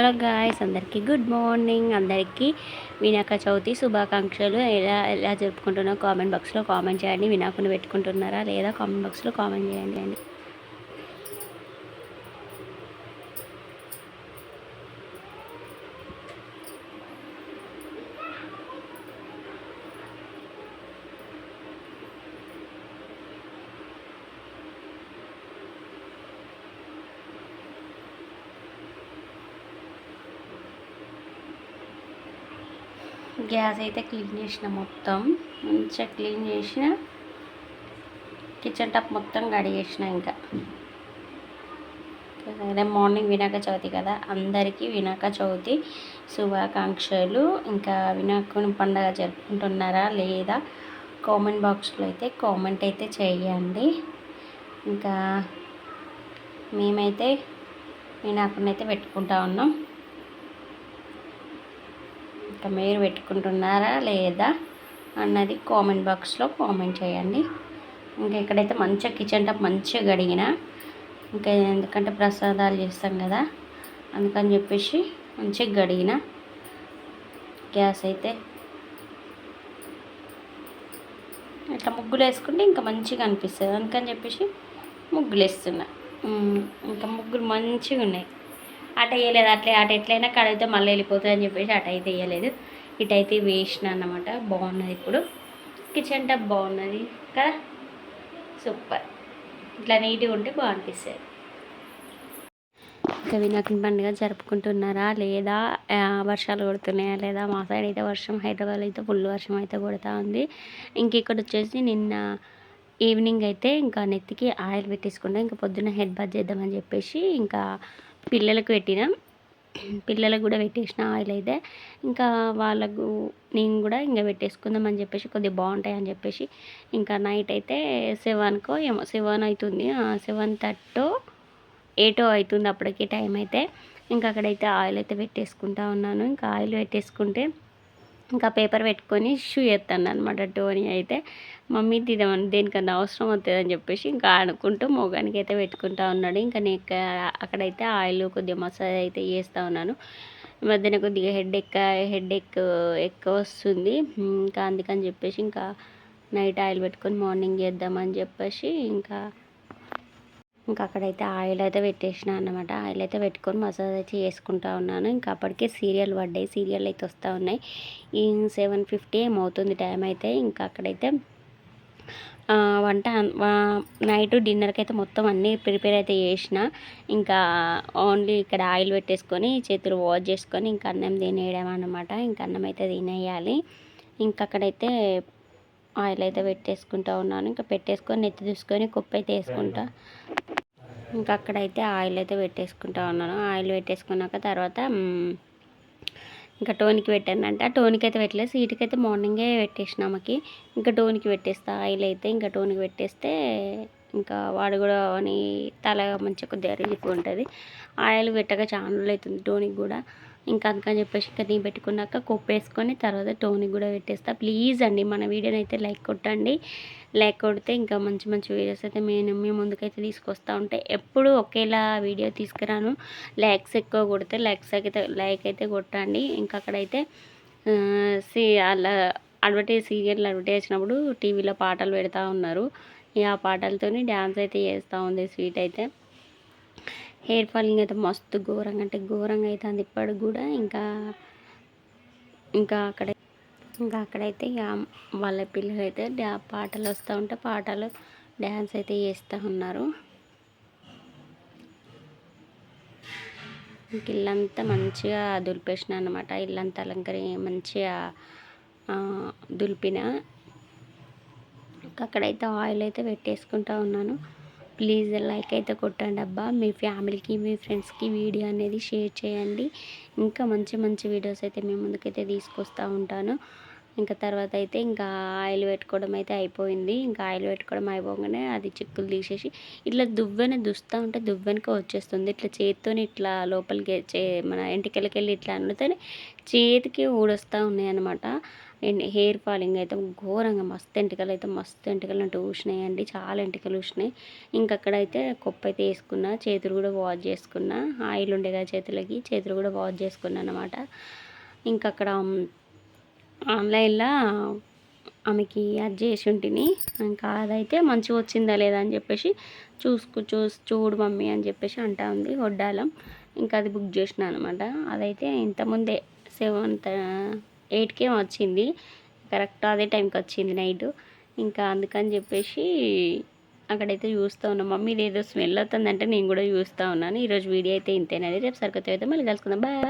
Hello guys అందరికీ good morning. అందరికీ వినాయక చవితి శుభాకాంక్షలు. ఎలా ఎలా జరుపుకుంటున్నారో కామెంట్ బాక్స్లో కామెంట్ చేయండి. వినాయకుని పెట్టుకుంటున్నారా లేదా కామెంట్ బాక్స్లో కామెంట్ చేయండి అండి. గ్యాస్ అయితే క్లీన్ చేసిన మొత్తం. మంచిగా క్లీన్ చేసిన. కిచెన్ టాప్ మొత్తం కడిగేసిన ఇంకా. రేపు మార్నింగ్ వినాయక చవితి కదా అందరికీ వినాయక చవితి శుభాకాంక్షలు. ఇంకా వినాయకుని పండగ జరుపుకుంటున్నారా లేదా కామెంట్ బాక్స్లో అయితే కామెంట్ అయితే చేయండి. ఇంకా మేమైతే వినాయకుని అయితే పెట్టుకుంటా ఉన్నాం. ఇంకా మీరు పెట్టుకుంటున్నారా లేదా అన్నది కామెంట్ బాక్స్లో కామెంట్ చేయండి. ఇంకా ఇక్కడైతే మంచిగా కిచెన్ టాప్ మంచిగా గడిగిన ఇంకా ఎందుకంటే ప్రసాదాలు చేస్తాం కదా అందుకని చెప్పేసి మంచిగా గడిగిన గ్యాస్ అయితే ఇట్లా ముగ్గులు వేసుకుంటే ఇంకా మంచిగా అనిపిస్తుంది. అందుకని చెప్పేసి ముగ్గులు వేస్తున్నా. ఇంకా ముగ్గులు మంచిగా ఉన్నాయి. అటు వేయలేదు అట్లే అటు ఎట్లయినా కడిగితే మళ్ళీ వెళ్ళిపోతుంది అని చెప్పేసి అటు అయితే వేయలేదు. ఇటైతే వేసిన అన్నమాట బాగున్నది ఇప్పుడు. కిచెన్ టప్ బాగున్నది కదా? సూపర్ ఇట్లా నీట్గా ఉంటే బాగా ఇంకా వినాయకుని పండుగ జరుపుకుంటున్నారా లేదా? వర్షాలు కొడుతున్నాయా లేదా? మా సైడ్ అయితే వర్షం హైదరాబాద్ అయితే ఫుల్ వర్షం అయితే కొడుతూ ఉంది. ఇంక ఇక్కడ వచ్చేసి నిన్న ఈవినింగ్ అయితే ఇంకా నెత్తికి ఆయిల్ పెట్టేసుకుంటా ఇంకా పొద్దున్న హెడ్ బాత్ చేద్దామని చెప్పేసి ఇంకా పిల్లలకు పెట్టిన. పిల్లలకు కూడా పెట్టేసిన ఆయిల్ అయితే. ఇంకా వాళ్ళకు నేను కూడా ఇంకా పెట్టేసుకుందాం అని చెప్పేసి కొద్దిగా బాగుంటాయి అని చెప్పేసి. ఇంకా నైట్ అయితే సెవెన్కో ఏమో సెవెన్ అవుతుంది సెవెన్ థర్టో ఎయిటో అవుతుంది అప్పటికి టైం అయితే. ఇంకా అక్కడైతే ఆయిల్ అయితే పెట్టేసుకుంటా ఉన్నాను. ఇంకా ఆయిల్ పెట్టేసుకుంటే ఇంకా పేపర్ పెట్టుకొని షూ ఎత్తాను అనమాట టోనీ అయితే. మమ్మీ తీదామని దేనికన్నా అవసరం అవుతుంది అని చెప్పేసి ఇంకా ఆడుకుంటూ మోగానికి అయితే పెట్టుకుంటా ఉన్నాడు. ఇంకా నేను అక్కడైతే ఆయిల్ కొద్దిగా మసాజ్ అయితే చేస్తూ ఉన్నాను. మధ్యన కొద్దిగా హెడ్ ఎక్క హెడ్ ఎక్ ఎక్కువ వస్తుంది. ఇంకా అందుకని చెప్పేసి ఇంకా నైట్ ఆయిల్ పెట్టుకొని మార్నింగ్ చేద్దామని చెప్పేసి ఇంకా ఇంకా అక్కడైతే ఆయిల్ అయితే పెట్టేసిన అన్నమాట. ఆయిల్ అయితే పెట్టుకొని మసాజ్ అయితే చేసుకుంటా ఉన్నాను. ఇంకా అప్పటికే సీరియల్ పడ్డాయి. సీరియల్ అయితే వస్తూ ఉన్నాయి. ఈ సెవెన్ ఫిఫ్టీ ఏమవుతుంది టైం అయితే. ఇంకా అక్కడైతే వంట నైట్ డిన్నర్కి అయితే మొత్తం అన్నీ ప్రిపేర్ అయితే చేసిన. ఇంకా ఓన్లీ ఇక్కడ ఆయిల్ పెట్టేసుకొని చేతులు వాష్ చేసుకొని ఇంకా అన్నం తినేయడం అనమాట ఇంకా అన్నం అయితే తినేయాలి. ఇంకా అక్కడైతే ఆయిల్ అయితే పెట్టేసుకుంటా ఉన్నాను. ఇంకా పెట్టేసుకొని నెత్తి చూసుకొని కుప్ప అయితే వేసుకుంటా. ఇంకా అక్కడైతే ఆయిల్ అయితే పెట్టేసుకుంటా ఉన్నాను. ఆయిల్ పెట్టేసుకున్నాక తర్వాత ఇంకా టోనికి పెట్టానంట. టోనికి అయితే పెట్టలేదు. సీటుకి అయితే మార్నింగే పెట్టేసిన ఆమెకి. ఇంకా టోనికి పెట్టేస్తా. ఆయిల్ అయితే ఇంకా టోనికి పెట్టేస్తే ఇంకా వాడు కూడా అని తల మంచిగా కొద్దిగా రిలీఫ్ ఉంటుంది. ఆయిల్ పెట్టక చాలా అవుతుంది టోనికి కూడా. ఇంకా అందుకని చెప్పేసి ఇంకా నేను పెట్టుకున్నాక కొప్పేసుకొని తర్వాత టోనికి కూడా పెట్టేస్తా. ప్లీజ్ అండి మన వీడియోని అయితే లైక్ కొట్టండి. లైక్ కొడితే ఇంకా మంచి మంచి వీడియోస్ అయితే నేను మీ ముందుకైతే తీసుకొస్తూ ఉంటే ఎప్పుడు ఒకేలా వీడియో తీసుకురాను. లైక్స్ ఎక్కువ కొడితే లైక్స్ అయితే లైక్ అయితే కొట్టండి. ఇంకా అక్కడైతే సి అలా అడ్వర్టైజ్ సీరియల్ అడ్వర్టైజ్ చేసినప్పుడు టీవీలో పాటలు పెడతా ఉన్నారు. ఆ పాటలతోని డ్యాన్స్ అయితే చేస్తూ ఉంది స్వీట్ అయితే. హెయిర్ ఫాలింగ్ అయితే మస్తు ఘోరంగా అంటే ఘోరంగా అవుతుంది ఇప్పటికి కూడా ఇంకా ఇంకా అక్కడ ఇంకా అక్కడైతే వాళ్ళ పిల్లలు అయితే డ్యా పాటలు వస్తూ ఉంటే పాటలు డ్యాన్స్ అయితే చేస్తూ ఉన్నారు. ఇంక ఇల్లంతా మంచిగా దులిపేసిన అనమాట ఇల్లంతా అలంకరి మంచిగా దులిపిన. అక్కడైతే ఆయిల్ అయితే పెట్టేసుకుంటా ఉన్నాను. ప్లీజ్ లైక్ అయితే కొట్టండి అబ్బా. మీ ఫ్యామిలీకి మీ ఫ్రెండ్స్కి వీడియో అనేది షేర్ చేయండి. ఇంకా మంచి మంచి వీడియోస్ అయితే మేము ముందుకైతే తీసుకొస్తూ ఉంటాను. ఇంకా తర్వాత అయితే ఇంకా ఆయిల్ పెట్టుకోవడం అయితే అయిపోయింది. ఇంకా ఆయిల్ పెట్టుకోవడం అయిపోగానే అది చిక్కులు తీసేసి ఇట్లా దువ్వెన దుస్తూ ఉంటే దువ్వెనకి వచ్చేస్తుంది. ఇట్లా చేతితో ఇట్లా లోపలికి చే మన ఇంటికెళ్ళకి వెళ్ళి ఇట్లా అనుడితే చేతికి ఊడొస్తూ ఉన్నాయి అనమాట హెయిర్ ఫాలింగ్ అయితే ఘోరంగా మస్తు ఎంటికలు అయితే మస్తు ఎంటికలు అంటే ఊసినాయండి చాలా ఎంటికలు ఊసినాయి ఇంకా అక్కడైతే కొప్ప అయితే వేసుకున్నా చేతులు కూడా వాష్ చేసుకున్నా ఆయిల్ ఉండే కదా చేతులకి చేతులు కూడా వాష్ చేసుకున్నా అనమాట ఇంకా అక్కడ ఆన్లైన్లో ఆమెకి అది చేసి ఉంటిని. ఇంకా అదైతే మంచిగా వచ్చిందా లేదా అని చెప్పేసి చూసుకు చూసి చూడు మమ్మీ అని చెప్పేసి అంటా ఉంది వడ్డాలం ఇంకా అది బుక్ చేసిన అనమాట అదైతే ఇంతకుముందే సెవెంత్ ఎయిట్కే వచ్చింది. కరెక్ట్ అదే టైంకి వచ్చింది నైట్. ఇంకా అందుకని చెప్పేసి అక్కడైతే చూస్తూ ఉన్నాం. మమ్మీ ఇది ఏదో స్మెల్ అవుతుందంటే నేను కూడా చూస్తూ ఉన్నాను. ఈరోజు వీడియో అయితే ఇంతేనది రేపు సరికొత్త అయితే మళ్ళీ కలుసుకుందాం. బాయ్.